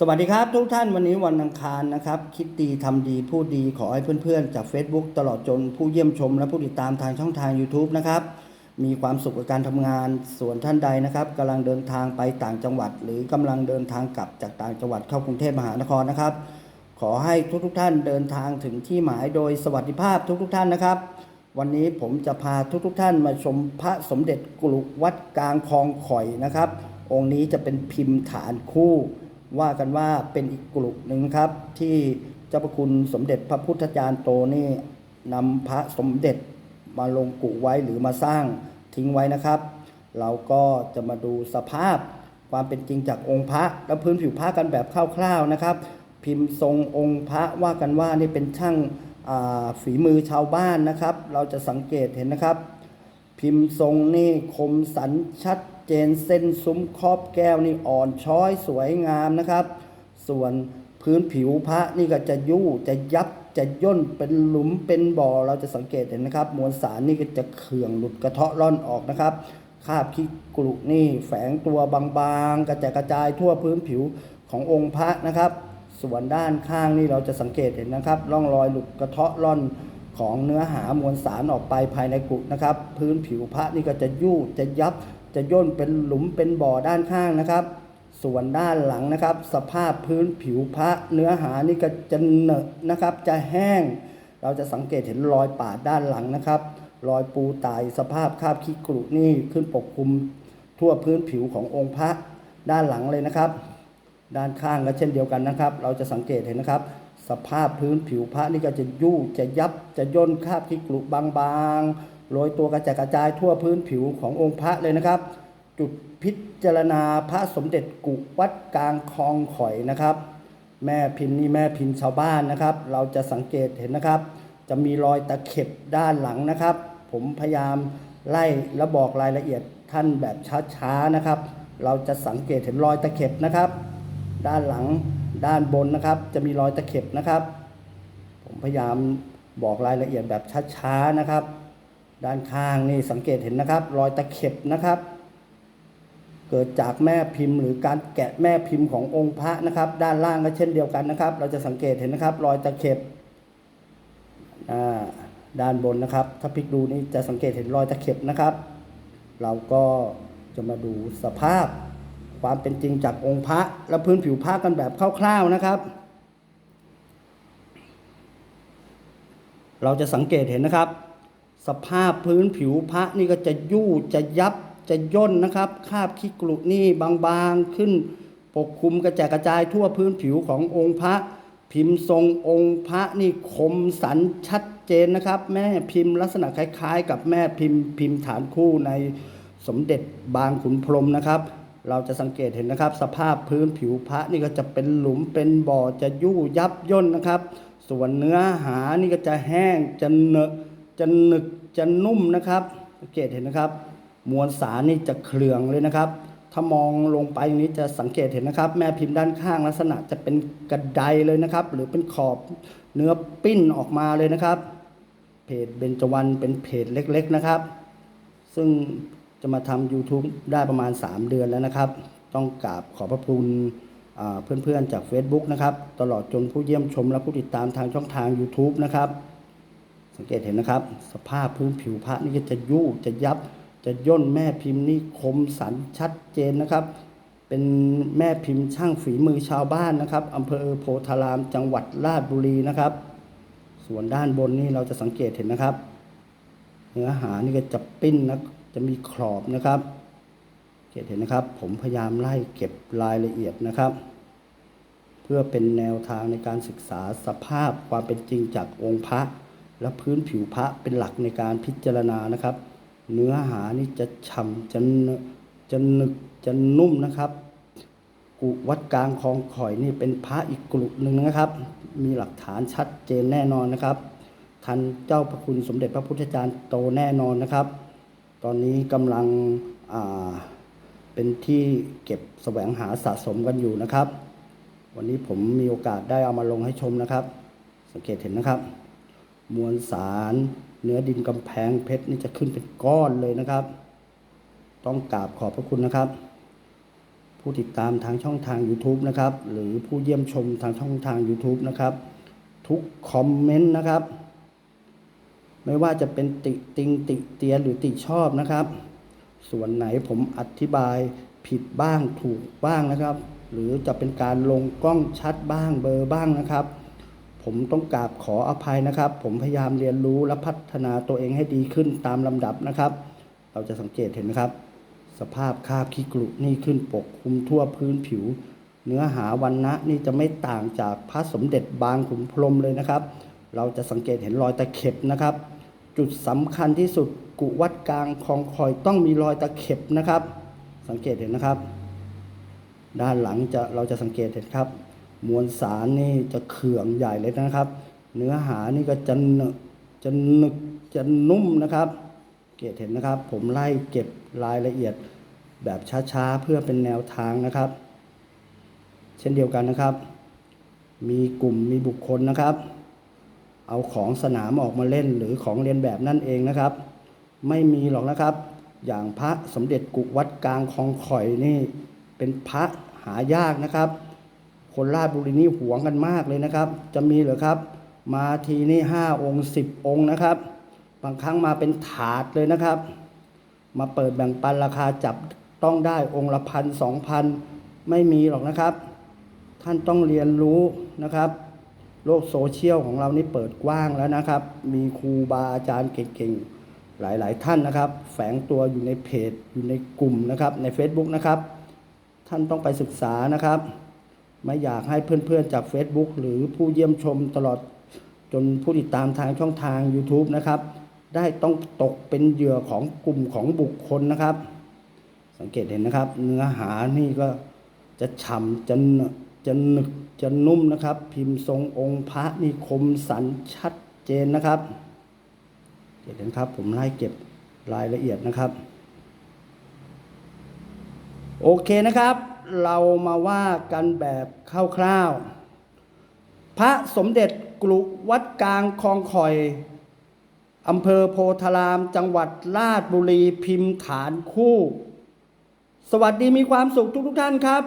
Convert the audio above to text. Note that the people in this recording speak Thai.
สวัสดีครับทุกท่านวันนี้วันอังคารนะครับ คิดดีทำดีพูดดีขอให้เพื่อนๆ จาก Facebook ตลอดจนผู้เยี่ยมชม และผู้ติดตามทางช่องทาง YouTube นะครับ มีความสุขกับการทำงานส่วนท่านใดนะครับกำลังเดินทางไปต่างจังหวัด หรือกำลังเดินทางกลับจากต่างจังหวัดเข้ากรุงเทพมหานครนะครับ ขอให้ทุกๆท่านเดินทางถึงที่หมายโดยสวัสดิภาพทุกๆท่านนะครับ วันนี้ผมจะพาทุกๆท่านมาชมพระสมเด็จกรุวัดกลางคลองข่อยนะครับ องค์นี้จะเป็นพิมพ์ฐานคู่ ว่ากันว่าเป็นอีกกลุ่มหนึ่งครับ ที่เจ้าพระคุณสมเด็จพระพุทธจารย์โตนี่นำพระสมเด็จมาลงกุไว้หรือมาสร้างทิ้งไว้นะครับ เราก็จะมาดูสภาพความเป็นจริงจากองค์พระและพื้นผิวพระกันแบบคร่าวๆนะครับ พิมพ์ทรงองค์พระว่ากันว่านี่เป็นช่างฝีมือชาวบ้านนะครับ เราจะสังเกตเห็นนะครับ พิมพ์ทรงนี่คมสันชัด เจนเส้นซุ้มครอบแก้วนี่อ่อนช้อยสวยงามนะครับ ส่วนพื้นผิวพระนี่ก็จะยู่จะยับจะย่นเป็นหลุมเป็นบ่อเราจะสังเกตเห็นนะครับ มวลสารนี่ก็จะเขื่องหลุดกระเทาะร่อนออกนะครับคราบขี้กรุนี่แฝงตัวบางๆ กระจายกระจายทั่วพื้นผิวขององค์พระนะครับ ส่วนด้านข้างนี่เราจะสังเกตเห็นนะครับ ร่องรอยหลุดกระเทาะร่อนของเนื้อหามวลสารออกไปภายในกุนะครับ พื้นผิวพระนี่ก็จะยู่จะยับ จะย่นเป็นหลุมเป็นบ่อด้านข้างนะครับ ส่วนด้านหลังนะครับ สภาพพื้นผิวพระเนื้อหานี่ก็จะเหนอะนะครับ จะแห้ง เราจะสังเกตเห็นรอยปาดด้านหลังนะครับ รอยปูตายสภาพคาบขี้กรุนี่ขึ้นปกคลุมทั่วพื้นผิวขององค์พระด้านหลังเลยนะครับ ด้านข้างก็เช่นเดียวกันนะครับ เราจะสังเกตเห็นนะครับ สภาพพื้นผิวพระนี่ก็จะยู่จะยับจะย่นคาบขี้กรุบางๆ โรยตัวกระจายกระจายทั่วพื้นผิวขององค์พระเลยนะครับ จุดพิจารณาพระสมเด็จกุวัดกลางคลองข่อยนะครับ แม่พิมพ์นี่แม่พิมพ์ชาวบ้านนะครับ เราจะสังเกตเห็นนะครับ จะมีรอยตะเข็บด้านหลังนะครับ ผมพยายามไล่และบอกรายละเอียดท่านแบบช้าๆนะครับ เราจะสังเกตเห็นรอยตะเข็บนะครับ ด้านหลังด้านบนนะครับ จะมีรอยตะเข็บนะครับ ผมพยายามบอกรายละเอียดแบบช้าๆนะครับ ด้านข้างนี่สังเกตเห็นนะครับ รอยตะเข็บนะครับ เกิดจากแม่พิมพ์ หรือการแกะแม่พิมพ์ขององค์พระนะครับ ด้านล่างก็เช่นเดียวกันนะครับ เราจะสังเกตเห็นนะครับ รอยตะเข็บด้านบนนะครับ ถ้าพลิกดูนี่จะสังเกตเห็นรอยตะเข็บนะครับ เราก็จะมาดูสภาพความเป็นจริงจากองค์พระและพื้นผิวพระกันแบบคร่าวๆนะครับ เราจะสังเกตเห็นนะครับ สภาพพื้นผิวพระนี่ก็จะยู่จะยับจะย่นนะครับคาบขี้กรุนี่บางๆขึ้น ปกคลุมกระจายกระจายทั่วพื้นผิวขององค์พระ พิมพ์ทรงองค์พระนี่คมสันชัดเจนนะครับ แม่พิมพ์ลักษณะคล้าย ๆ กับแม่พิมพ์พิมพ์ฐานคู่ในสมเด็จบางขุนพรหมนะครับ เราจะสังเกตเห็นนะครับ สภาพพื้นผิวพระนี่ก็จะเป็นหลุมเป็นบ่อจะยู่ยับย่นนะครับ ส่วนเนื้อหานี่ก็จะแห้งจะเนอะ จะหนึกจะนุ่มนะครับสังเกตเห็นนะครับ มวลสารนี่จะเคลืองเลยนะครับ ถ้ามองลงไปอย่างนี้จะสังเกตเห็นนะครับ แม่พิมพ์ด้านข้างลักษณะจะเป็นกระไดเลยนะครับ หรือเป็นขอบเนื้อปิ้นออกมาเลยนะครับ เพจเบญจวรรณเป็นเพจเล็ก ๆนะครับ ซึ่งจะมาทำ YouTube ได้ประมาณ 3 เดือนแล้วนะครับ ต้องกราบขอบพระคุณเพื่อนๆจาก Facebook นะครับ ตลอดจนผู้เยี่ยมชมและผู้ติดตามทางช่องทาง YouTube นะครับ สังเกตเห็นนะครับ สภาพพื้นผิวพระนี่ก็จะยู่จะยับ จะย่นแม่พิมพ์นี่คมสันชัดเจนนะครับ เป็นแม่พิมพ์ช่างฝีมือชาวบ้านนะครับอำเภอโพธาราม จังหวัดราชบุรีนะครับ ส่วนด้านบนนี่เราจะสังเกตเห็นนะครับ เนื้อหานี่ก็จะปิ้นนะจะมีขอบนะครับเห็นนะครับ ผมพยายามไล่เก็บรายละเอียดนะครับ เพื่อเป็นแนวทางในการศึกษาสภาพความเป็นจริงจากองค์พระ และพื้นผิวพระเป็นหลักในการพิจารณานะครับ เนื้อหานี่จะฉ่ำจะจะหนึกจะนุ่มนะครับกุวัดกลางคลองข่อยนี่เป็นพระอีกกลุ่มหนึ่งนะครับ มีหลักฐานชัดเจนแน่นอนนะครับทันเจ้าพระคุณสมเด็จพระพุทธจารย์โตแน่นอนนะครับ ตอนนี้กำลังเป็นที่เก็บแสวงหาสะสมกันอยู่นะครับ วันนี้ผมมีโอกาสได้เอามาลงให้ชมนะครับ สังเกตเห็นนะครับ มวลสาร เนื้อดินกำแพงเพชรนี่จะขึ้นเป็นก้อนเลยนะครับ ต้องกราบขอบพระคุณนะครับ ผู้ติดตามทางช่องทาง YouTube นะครับ หรือผู้เยี่ยมชมทางช่องทาง YouTube นะครับ ทุกคอมเมนต์นะครับ ไม่ว่าจะเป็นติติงติเตียนหรือติชอบนะครับ ส่วนไหนผมอธิบายผิดบ้างถูกบ้างนะครับ หรือจะเป็นการลงกล้องชัดบ้างเบอร์บ้างนะครับ ผมต้องกราบขออภัยนะครับ ผมพยายามเรียนรู้และพัฒนาตัวเองให้ดีขึ้นตามลำดับนะครับ เราจะสังเกตเห็นนะครับ สภาพคาบขี้กรุนี่ขึ้นปกคลุมทั่วพื้นผิว เนื้อหาวันนะนี่จะไม่ต่างจากพระสมเด็จบางขุนพรมเลยนะครับ เราจะสังเกตเห็นรอยตะเข็บนะครับ จุดสำคัญที่สุดกุวัดกลางคลองคอยต้องมีรอยตะเข็บนะครับ สังเกตเห็นนะครับ ด้านหลังจะเราจะสังเกตเห็นครับ มวลสารนี่จะเขื่องใหญ่เลยนะครับ เนื้อหานี่ก็จะหนึกจะหนึกจะนุ่มนะครับ เกตเห็นนะครับ ผมไล่เก็บรายละเอียดแบบช้าๆ เพื่อเป็นแนวทางนะครับ เช่นเดียวกันนะครับ มีกลุ่มมีบุคคลนะครับ เอาของสนามออกมาเล่นหรือของเรียนแบบนั่นเองนะครับ ไม่มีหรอกนะครับ อย่างพระสมเด็จกุวัดกลางคลองข่อยนี่ เป็นพระหายากนะครับ คนราชบุรีนี่หวงกันมากเลยนะครับ จะมีเหรือครับ มาทีนี่ห้าองค์สิบองค์นะครับ บางครั้งมาเป็นถาดเลยนะครับ มาเปิดแบ่งปันราคาจับต้องได้องค์ละพันสองพันไม่มีหรอกนะครับ ท่านต้องเรียนรู้นะครับ โลกโซเชียลของเรานี่เปิดกว้างแล้วนะครับ มีครูบาอาจารย์เก่งๆหลายๆ ท่านนะครับ แฝงตัวอยู่ในเพจอยู่ในกลุ่มนะครับใน Facebook นะครับ ท่านต้องไปศึกษานะครับ ไม่อยากให้เพื่อนๆจาก Facebook หรือผู้เยี่ยมชมตลอดจนผู้ติดตามทางช่องทาง YouTube นะครับ ได้ต้องตกเป็นเหยื่อของกลุ่มของบุคคลนะครับ สังเกตเห็นนะครับ เนื้อหานี่ก็จะฉ่ำจะนึกจะหนึกจะนุ่มนะครับ พิมพ์ทรงองค์พระนี่คมสันชัดเจนนะครับเห็นครับผมไล่เก็บรายละเอียดนะครับ โอเคนะครับ เรามาว่ากันแบบคร่าวๆ พระสมเด็จกลุวัดกลางคลองคอยอำเภอโพธาราม จังหวัดราชบุรีพิมพ์ฐานคู่ สวัสดีมีความสุขทุกๆท่านครับ